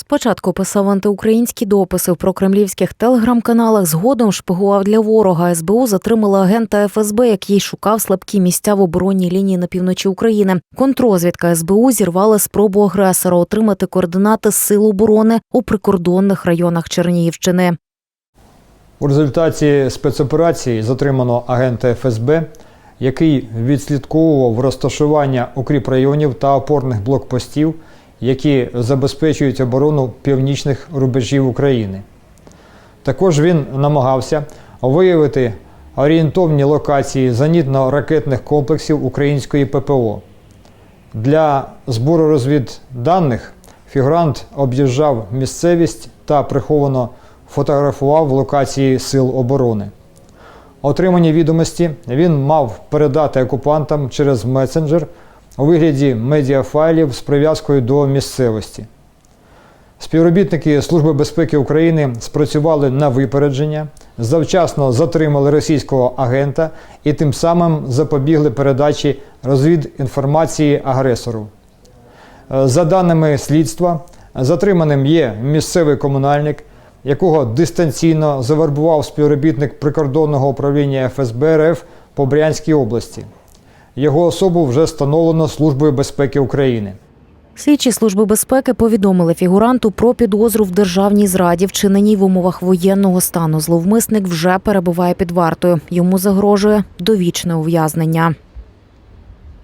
Спочатку писав антиукраїнські дописи в прокремлівських телеграм-каналах. Згодом шпигував для ворога. СБУ затримала агента ФСБ, який шукав слабкі місця в оборонній лінії на півночі України. Контрозвідка СБУ зірвала спробу агресора отримати координати сил оборони у прикордонних районах Чернігівщини. У результаті спецоперації затримано агента ФСБ, який відслідковував розташування укріпрайонів та опорних блокпостів, які забезпечують оборону північних рубежів України. Також він намагався виявити орієнтовні локації зенітно-ракетних комплексів української ППО. Для збору розвідданих фігурант об'їжджав місцевість та приховано фотографував локації сил оборони. Отримані відомості він мав передати окупантам через месенджер у вигляді медіафайлів з прив'язкою до місцевості. Співробітники Служби безпеки України спрацювали на випередження, завчасно затримали російського агента і тим самим запобігли передачі розвідінформації агресору. За даними слідства, затриманим є місцевий комунальник, якого дистанційно завербував співробітник прикордонного управління ФСБ РФ по Брянській області. Його особу вже встановлено Службою безпеки України. Слідчі служби безпеки повідомили фігуранту про підозру в державній зраді, вчиненій в умовах воєнного стану. Зловмисник вже перебуває під вартою. Йому загрожує довічне ув'язнення.